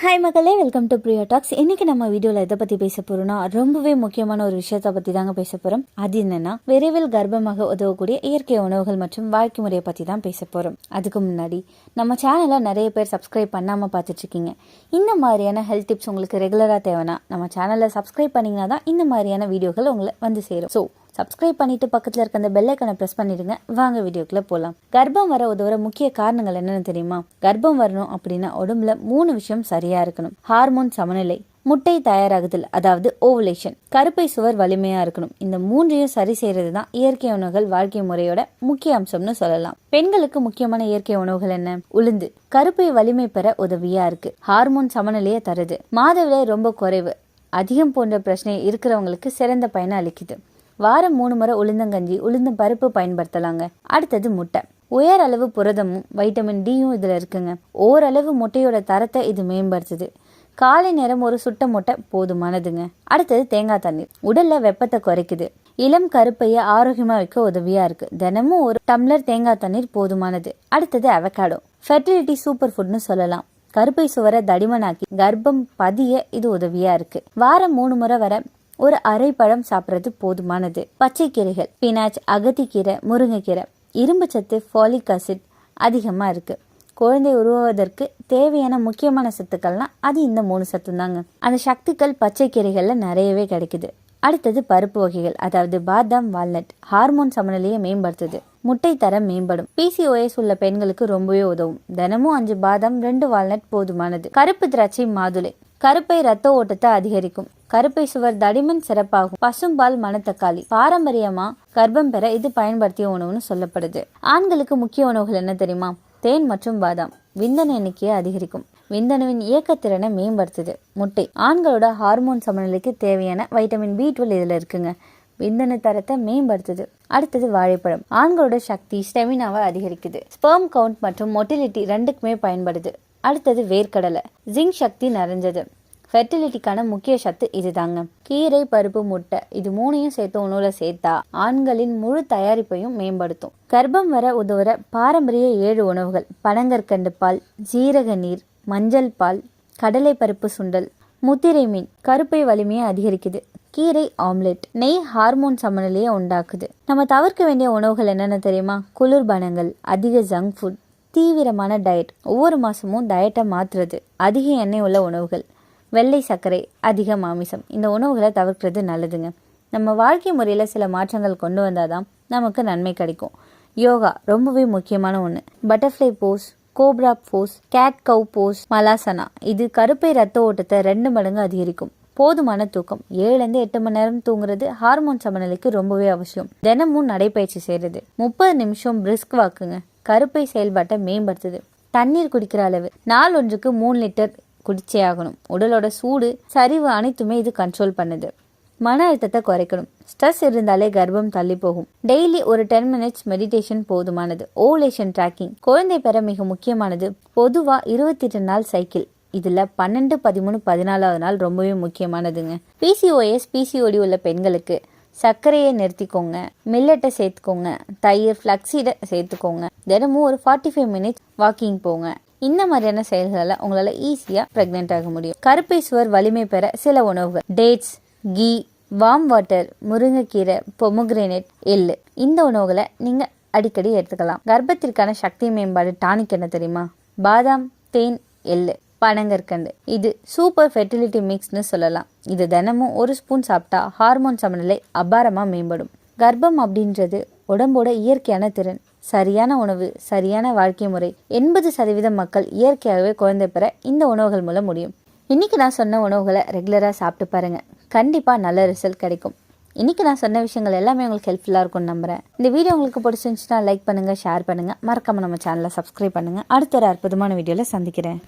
Hi மக்களே welcome to Brio tax இன்றைக்கி நம்ம வீடியோவில் எதை பற்றி பேச போகிறோம்னா ரொம்பவே முக்கியமான ஒரு விஷயத்தை பற்றி தாங்க பேச போகிறோம் அது என்னென்னா விரைவில் கர்ப்பமாக உதவக்கூடிய இயற்கை உணவுகள் மற்றும் வாழ்க்கை முறையை பற்றி தான் பேச போகிறோம் அதுக்கு முன்னாடி நம்ம சேனலை நிறைய பேர் சப்ஸ்கிரைப் பண்ணாமல் பார்த்துட்ருக்கீங்க. இந்த மாதிரியான ஹெல்த் டிப்ஸ் உங்களுக்கு ரெகுலராக தேவைன்னா நம்ம சேனலை சப்ஸ்கிரைப் பண்ணிங்கன்னா தான் இந்த மாதிரியான வீடியோகள் உங்களை வந்து சேரும். ஸோ சப்ஸ்கிரைப் பண்ணிட்டு பக்கத்தில் இருக்க அந்த பெல்லைக்கனை ப்ரெஸ் பண்ணிடுங்க. வாங்க வீடியோக்குள்ளே போகலாம் கர்ப்பம் வர உதவுற முக்கிய காரணங்கள் என்னன்னு தெரியுமா? கர்ப்பம் வரணும் அப்படின்னா உடம்புல மூணு விஷயம் சரியா இருக்கணும். ஹார்மோன் சமநிலை முட்டை தயாராகுதல் அதாவது ஓவலேஷன் கருப்பை சுவர் வலிமையா இருக்கணும். இந்த மூன்றையும் சரி செய்யறது தான் இயற்கை உணவுகள் வாழ்க்கை முறையோட முக்கிய அம்சம்னு சொல்லலாம். பெண்களுக்கு முக்கியமான இயற்கை உணவுகள் என்ன? உளுந்து கருப்பை வலிமை பெற உதவியா இருக்கு. ஹார்மோன் சமநிலையை தருது. மாதவிலை ரொம்ப குறைவு. அதிகம் போன்ற பிரச்சனை இருக்கிறவங்களுக்கு சிறந்த பயனை அளிக்குது. வாரம் மூணு முறை உளுந்தங்கஞ்சி உளுந்தம் பருப்பு பயன்படுத்தலாங்க. அடுத்தது முட்டை. உயர் அளவு புரதமும் வைட்டமின் டியும் இதில் இருக்குங்க. ஓரளவு முட்டையோட தரத்தை இது மேம்படுத்துது. காலை நேரம் ஒரு சுட்ட முட்டை போதுமானதுங்க. அடுத்தது தேங்காய் தண்ணீர் உடல்ல வெப்பத்தை குறைக்குது. இளம் கருப்பையை ஆரோக்கியமா வைக்க உதவியா இருக்கு. தினமும் ஒரு டம்ளர் தேங்காய் தண்ணீர் போதுமானது. அடுத்தது அவகாடோ ஃபெர்டிலிட்டி சூப்பர் ஃபுட்னு சொல்லலாம். கருப்பை சுவரை தடிமனாக்கி கர்ப்பம் பதிய இது உதவியா இருக்கு. வாரம் மூணு முறை வர ஒரு அரை பழம் சாப்பிட்றது போதுமானது. பச்சை கீரைகள் பினாச் அகத்திக்கீரை முருங்கைக்கீரை. இரும்பு சத்து ஃபாலிக் அசிட் அதிகமாக இருக்குது குழந்தை உருவாவதற்கு தேவையான முக்கியமான சத்துக்கள்லாம் அது இந்த மூணு சத்து தாங்க அந்த சக்திகள் பச்சை கீரைகளில் நிறையவே கிடைக்குது. அடுத்தது பருப்பு வகைகள் அதாவது பாதாம் வால்நட். ஹார்மோன் சமநிலையை மேம்படுத்துது. முட்டை தரம் மேம்படும். பிசிஓஎஸ் உள்ள பெண்களுக்கு ரொம்பவே உதவும். தினமும் அஞ்சு பாதாம் ரெண்டு வால்நட் போதுமானது. கருப்பு திராட்சை மாதுளை. கருப்பை ரத்த ஓட்டத்தை அதிகரிக்கும். கருப்பை சுவர் தடிமன் சிறப்பாகும். பசும்பால் மணத்தக்காளி. பாரம்பரியமா கர்ப்பம் பெற இது பயன்படுத்திய உணவுன்னு சொல்லப்படுது. ஆண்களுக்கு முக்கிய உணவுகள் என்ன தெரியுமா? தேன் மற்றும் பாதாம். விந்தணு எண்ணிக்கையை அதிகரிக்கும். விந்தணுவின் இயக்கத்திறனை மேம்படுத்துது. முட்டை. ஆண்களோட ஹார்மோன் சமநிலைக்கு தேவையான வைட்டமின் பி டுவெல் இதில் இருக்குங்க. விந்தணு தரத்தை மேம்படுத்துது. அடுத்தது வாழைப்பழம். ஆண்களோட சக்தி ஸ்டெமினாவை அதிகரிக்குது. ஸ்பெர்ம் கவுண்ட் மற்றும் மொட்டிலிட்டி ரெண்டுக்குமே பயன்படுது. அடுத்தது வேர்க்கடலை. ஜிங்க் சக்தி நிறைஞ்சது. ஃபெர்டிலிட்டிக்கான முக்கிய சத்து இதுதாங்க. கீரை பருப்பு முட்டை இது மூணையும் சேர்த்து உணவுல சேர்த்தா ஆண்களின் முழு தயாரிப்பையும் மேம்படுத்தும். கர்ப்பம் வர உதவுற பாரம்பரிய ஏழு உணவுகள் பனங்கற்கண்டு பால் ஜீரக நீர் மஞ்சள் பால் கடலை பருப்பு சுண்டல் முத்திரை மீன் கருப்பை வலிமையை அதிகரிக்குது. கீரை ஆம்லெட் நெய் ஹார்மோன் சமநிலையை உண்டாக்குது. நம்ம தவிர்க்க வேண்டிய உணவுகள் என்னென்ன தெரியுமா? குளிர்பானங்கள் அதிக ஜங்க் ஃபுட் தீவிரமான டயட் ஒவ்வொரு மாதமும் டயட்டை மாற்றுறது அதிக எண்ணெய் உள்ள உணவுகள். வெள்ளை சர்க்கரை அதிக மாமிசம். இந்த உணவுகளை தவிர்க்கிறது நல்லதுங்க. நம்ம வாழ்க்கை முறையில் சில மாற்றங்கள் கொண்டு வந்தால் தான் நமக்கு நன்மை கிடைக்கும். யோகா ரொம்பவே முக்கியமான ஒன்று butterfly pose cobra pose cat cow pose Malasana. இது கருப்பை ரத்த ஓட்டத்தை ரெண்டு மடங்கு அதிகரிக்கும். போதுமான தூக்கம். ஏழுலேருந்து எட்டு மணி நேரம் தூங்குறது ஹார்மோன் சமநிலைக்கு ரொம்பவே அவசியம். தினமும் நடைப்பயிற்சி செய்கிறது முப்பது நிமிஷம் பிரிஸ்க் வாக்குங்க. கருப்பை செயல்பாட்டை மேம்படுத்துது. தண்ணீர் குடிக்கிற அளவு. நாள் ஒன்றுக்கு மூணு லிட்டர் குடிச்சே ஆகணும் உடலோட சூடு சரிவு அனைத்துமே இது கண்ட்ரோல் பண்ணுது. மன அழுத்தத்தை குறைக்கணும். ஸ்ட்ரெஸ் இருந்தாலே கர்ப்பம் தள்ளி போகும். டெய்லி ஒரு டென் மினிட்ஸ் மெடிடேஷன் போதுமானது. ஓவலேஷன் ட்ராக்கிங் குழந்தை பெற மிக முக்கியமானது. பொதுவா இருபத்தி எட்டு நாள் சைக்கிள் இதுல பன்னெண்டு பதிமூணு பதினாலாவது நாள் ரொம்பவே முக்கியமானதுங்க. பிசிஓஎஸ் பிசிஓடி உள்ள பெண்களுக்கு சர்க்கரையை நிறுத்திக்கோங்க. மில்லட்டை சேர்த்துக்கோங்க. தயிர் ஃப்ளக்ஸீடை சேர்த்துக்கோங்க. தினமும் ஒரு ஃபார்ட்டி ஃபைவ் மினிட்ஸ் வாக்கிங் போங்க. இந்த மாதிரியான செயல்களால் உங்களால் ஈஸியாக ப்ரெக்னென்ட் ஆக முடியும். கருப்பை சுவர் வலிமை பெற சில உணவுகள். டேட்ஸ் கீ வார்ம் வாட்டர் முருங்கைக்கீரை பொமுகிரேனேட் எள்ளு. இந்த உணவுகளை நீங்கள் அடிக்கடி எடுத்துக்கலாம். கர்ப்பத்திற்கான சக்தி மேம்பாடு டானிக் என்ன தெரியுமா? பாதாம் தேன் எள்ளு பனங்கற்கண்டு. இது சூப்பர் ஃபெர்டிலிட்டி மிக்ஸ்னு சொல்லலாம். இது தினமும் ஒரு ஸ்பூன் சாப்பிட்டா ஹார்மோன் சமநிலை அபாரமாக மேம்படும். கர்ப்பம் அப்படின்றது உடம்போட இயற்கையான திறன். சரியான உணவு சரியான வாழ்க்கை முறை எண்பது சதவீதம் மக்கள் இயற்கையாகவே குழந்தை பெற இந்த உணவுகள் மூலம் முடியும். இன்னைக்கு நான் சொன்ன உணவுகளை ரெகுலராக சாப்பிட்டு பாருங்க. கண்டிப்பாக நல்ல ரிசல்ட் கிடைக்கும். இன்றைக்கி நான் சொன்ன விஷயங்கள் எல்லாமே உங்களுக்கு ஹெல்ப்ஃபுல்லாக இருக்கும்னு நம்புறேன். இந்த வீடியோ உங்களுக்கு பிடிச்சிருந்துச்சுன்னா லைக் பண்ணுங்கள் ஷேர் பண்ணுங்கள் மறக்காமல் நம்ம சேனலை சப்ஸ்கிரைப் பண்ணுங்க. அடுத்த ஒரு அற்புதமான வீடியோவில் சந்திக்கிறேன்.